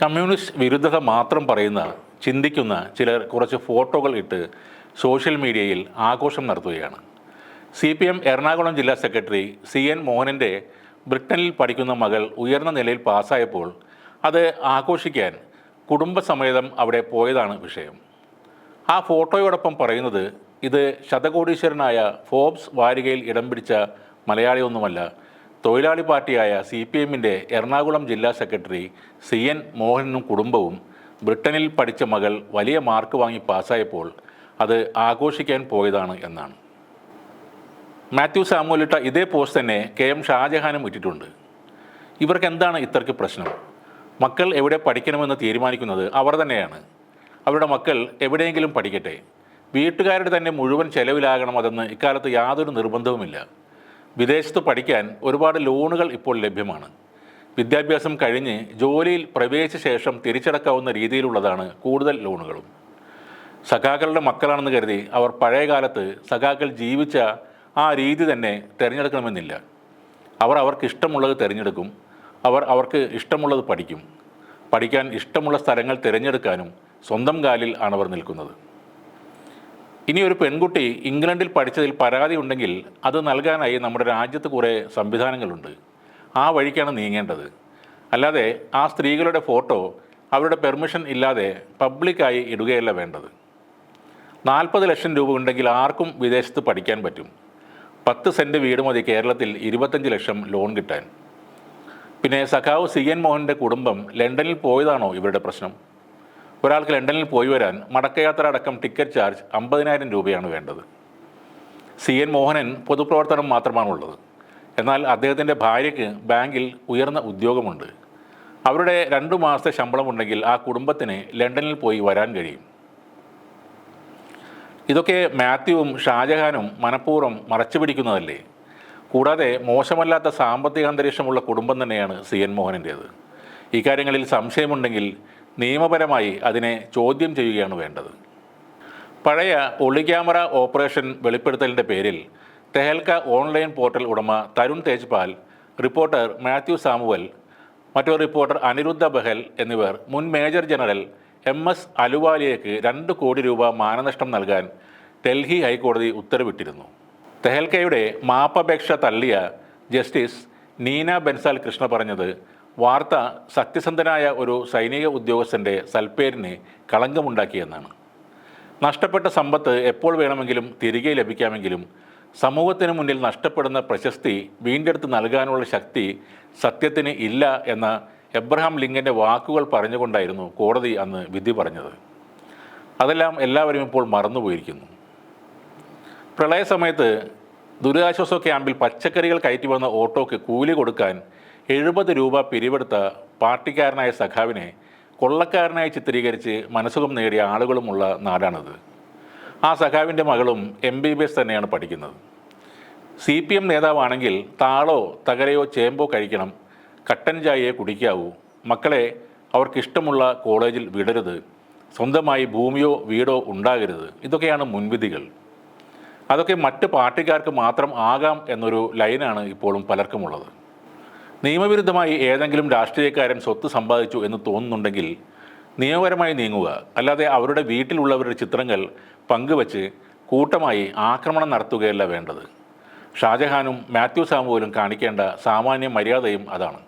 Communist വിരുദ്ധത മാത്രം പറയുന്ന ചിന്തിക്കുന്ന ചിലർ കുറച്ച് ഫോട്ടോകൾ ഇട്ട് സോഷ്യൽ മീഡിയയിൽ ആഘോഷം നടത്തുകയാണ്. സി പി എം എറണാകുളം ജില്ലാ സെക്രട്ടറി സി എൻ മോഹനന്റെ ബ്രിട്ടനിൽ പഠിക്കുന്ന മകൾ ഉയർന്ന നിലയിൽ പാസ്സായപ്പോൾ അത് ആഘോഷിക്കാൻ കുടുംബസമേതം അവിടെ പോയതാണ് വിഷയം. ആ ഫോട്ടോയോടൊപ്പം പറയുന്നത് ഇത് ശതകോടീശ്വരനായ ഫോബ്സ് വാരികയിൽ ഇടം പിടിച്ച മലയാളിയൊന്നുമല്ല തൊഴിലാളി പാർട്ടിയായ സി പി എമ്മിന്റെ എറണാകുളം ജില്ലാ സെക്രട്ടറി സി എൻ മോഹനും കുടുംബവും ബ്രിട്ടനിൽ പഠിച്ച മകൾ വലിയ മാർക്ക് വാങ്ങി പാസ്സായപ്പോൾ അത് ആഘോഷിക്കാൻ പോയതാണ് എന്നാണ്. മാത്യു സാമുലിട്ട ഇതേ പോസ്റ്റ് തന്നെ കെ എം ഷാജഹാനും ഇട്ടിട്ടുണ്ട്. ഇവർക്ക് എന്താണ് ഇത്രയ്ക്ക് പ്രശ്നം? മക്കൾ എവിടെ പഠിക്കണമെന്ന് തീരുമാനിക്കുന്നത് അവർ തന്നെയാണ്. അവരുടെ മക്കൾ എവിടെയെങ്കിലും പഠിക്കട്ടെ. വീട്ടുകാരുടെ തന്നെ മുഴുവൻ ചെലവിലാകണം അതെന്ന് ഇക്കാലത്ത് യാതൊരു നിർബന്ധവുമില്ല. വിദേശത്ത് പഠിക്കാൻ ഒരുപാട് ലോണുകൾ ഇപ്പോൾ ലഭ്യമാണ്. വിദ്യാഭ്യാസം കഴിഞ്ഞ് ജോലിയിൽ പ്രവേശിച്ച ശേഷം തിരിച്ചടക്കാവുന്ന രീതിയിലുള്ളതാണ് കൂടുതൽ ലോണുകളും. സഖാക്കളുടെ മക്കളാണെന്ന് കരുതി അവർ പഴയ കാലത്ത് സഖാക്കൾ ജീവിച്ച ആ രീതി തന്നെ തിരഞ്ഞെടുക്കണമെന്നില്ല. അവർ അവർക്ക് ഇഷ്ടമുള്ളത് തിരഞ്ഞെടുക്കും. അവർ അവർക്ക് ഇഷ്ടമുള്ളത് പഠിക്കും. പഠിക്കാൻ ഇഷ്ടമുള്ള സ്ഥലങ്ങൾ തിരഞ്ഞെടുക്കാനും സ്വന്തം കാലിൽ ആണ് അവർ നിൽക്കുന്നത്. ഇനി ഒരു പെൺകുട്ടി ഇംഗ്ലണ്ടിൽ പഠിച്ചതിൽ പരാതി ഉണ്ടെങ്കിൽ അത് നൽകാനായി നമ്മുടെ രാജ്യത്ത് കുറേ സംവിധാനങ്ങളുണ്ട്. ആ വഴിക്കാണ് നീങ്ങേണ്ടത്. അല്ലാതെ ആ സ്ത്രീകളുടെ ഫോട്ടോ അവരുടെ പെർമിഷൻ ഇല്ലാതെ പബ്ലിക്കായി ഇടുകയല്ല വേണ്ടത്. നാൽപ്പത് ലക്ഷം രൂപ ഉണ്ടെങ്കിൽ ആർക്കും വിദേശത്ത് പഠിക്കാൻ പറ്റും. പത്ത് സെന്റ് വീട് മതി കേരളത്തിൽ ഇരുപത്തഞ്ച് ലക്ഷം ലോൺ കിട്ടാൻ. പിന്നെ സഖാവ് സി എൻ മോഹന്റെ കുടുംബം ലണ്ടനിൽ പോയതാണോ ഇവരുടെ പ്രശ്നം? ഒരാൾക്ക് ലണ്ടനിൽ പോയി വരാൻ മടക്കയാത്ര അടക്കം ടിക്കറ്റ് ചാർജ് അമ്പതിനായിരം രൂപയാണ് വേണ്ടത്. സി എൻ മോഹനൻ പൊതുപ്രവർത്തനം മാത്രമാണുള്ളത്. എന്നാൽ അദ്ദേഹത്തിന്റെ ഭാര്യയ്ക്ക് ബാങ്കിൽ ഉയർന്ന ഉദ്യോഗമുണ്ട്. അവരുടെ രണ്ടു മാസത്തെ ശമ്പളമുണ്ടെങ്കിൽ ആ കുടുംബത്തിന് ലണ്ടനിൽ പോയി വരാൻ കഴിയും. ഇതൊക്കെ മാത്യുവും ഷാജഹാനും മനഃപൂർവം മറച്ചു പിടിക്കുന്നതല്ലേ കൂടാതെ മോശമല്ലാത്ത സാമ്പത്തിക അന്തരീക്ഷമുള്ള കുടുംബം തന്നെയാണ് സി എൻ മോഹനന്റേത് ഇക്കാര്യങ്ങളിൽ സംശയമുണ്ടെങ്കിൽ നിയമപരമായി അതിനെ ചോദ്യം ചെയ്യുകയാണ് വേണ്ടത്. പഴയ ഒളി ക്യാമറ ഓപ്പറേഷൻ വെളിപ്പെടുത്തലിന്റെ പേരിൽ തെഹൽക്ക ഓൺലൈൻ പോർട്ടൽ ഉടമ തരുൺ തേജ്പാൽ റിപ്പോർട്ടർ മാത്യു സാമുവൽ മറ്റൊരു റിപ്പോർട്ടർ അനിരുദ്ധ ബഹൽ എന്നിവർ മുൻ മേജർ ജനറൽ എം എസ് അലുവാലിയയ്ക്ക് രണ്ട് കോടി രൂപ മാനനഷ്ടം നൽകാൻ ഡൽഹി ഹൈക്കോടതി ഉത്തരവിട്ടിരുന്നു. തെഹൽക്കയുടെ മാപ്പപേക്ഷ തള്ളിയ ജസ്റ്റിസ് നീന ബെൻസാൽ കൃഷ്ണ പറഞ്ഞത് വാർത്ത സത്യസന്ധനായ ഒരു സൈനിക ഉദ്യോഗസ്ഥന്റെ സൽപ്പേരിന് കളങ്കമുണ്ടാക്കിയെന്നാണ്. നഷ്ടപ്പെട്ട സമ്പത്ത് എപ്പോൾ വേണമെങ്കിലും തിരികെ ലഭിക്കാമെങ്കിലും സമൂഹത്തിന് മുന്നിൽ നഷ്ടപ്പെടുന്ന പ്രശസ്തി വീണ്ടെടുത്ത് നൽകാനുള്ള ശക്തി സത്യത്തിന് ഇല്ല എന്ന എബ്രഹാം ലിങ്കന്റെ വാക്കുകൾ പറഞ്ഞുകൊണ്ടായിരുന്നു കോടതി അന്ന് വിധി പറഞ്ഞത്. അതെല്ലാം എല്ലാവരും ഇപ്പോൾ മറന്നുപോയിരിക്കുന്നു. പ്രളയ സമയത്ത് ദുരിതാശ്വാസ ക്യാമ്പിൽ പച്ചക്കറികൾ കയറ്റി വന്ന ഓട്ടോയ്ക്ക് കൂലി കൊടുക്കാൻ എഴുപത് രൂപ പിരിവെടുത്ത പാർട്ടിക്കാരനായ സഖാവിനെ കൊള്ളക്കാരനായി ചിത്രീകരിച്ച് മനസ്സുഖം നേടിയ ആളുകളുമുള്ള നാടാണത്. ആ സഖാവിന്റെ മകളും എം ബി ബി എസ് തന്നെയാണ് പഠിക്കുന്നത്. സി പി എം നേതാവാണെങ്കിൽ താളോ തകരയോ ചേമ്പോ കഴിക്കണം കട്ടൻ ചായയെ കുടിക്കാവൂ. മക്കളെ അവർക്കിഷ്ടമുള്ള കോളേജിൽ വിടരുത്. സ്വന്തമായി ഭൂമിയോ വീടോ ഉണ്ടാകരുത്. ഇതൊക്കെയാണ് മുൻവിധികൾ. അതൊക്കെ മറ്റ് പാർട്ടിക്കാർക്ക് മാത്രം ആകാം എന്നൊരു ലൈനാണ് ഇപ്പോഴും പലർക്കുമുള്ളത്. നിയമവിരുദ്ധമായി ഏതെങ്കിലും രാഷ്ട്രീയക്കാരൻ സ്വത്ത് സമ്പാദിച്ചു എന്ന് തോന്നുന്നുണ്ടെങ്കിൽ നിയമപരമായി നീങ്ങുക. അല്ലാതെ അവരുടെ വീട്ടിലുള്ളവരുടെ ചിത്രങ്ങൾ പങ്കുവച്ച് കൂട്ടമായി ആക്രമണം നടത്തുകയല്ല വേണ്ടത്. ഷാജഹാനും മാത്യു സാമുവലും കാണിക്കേണ്ട സാമാന്യ മര്യാദയും അതാണ്.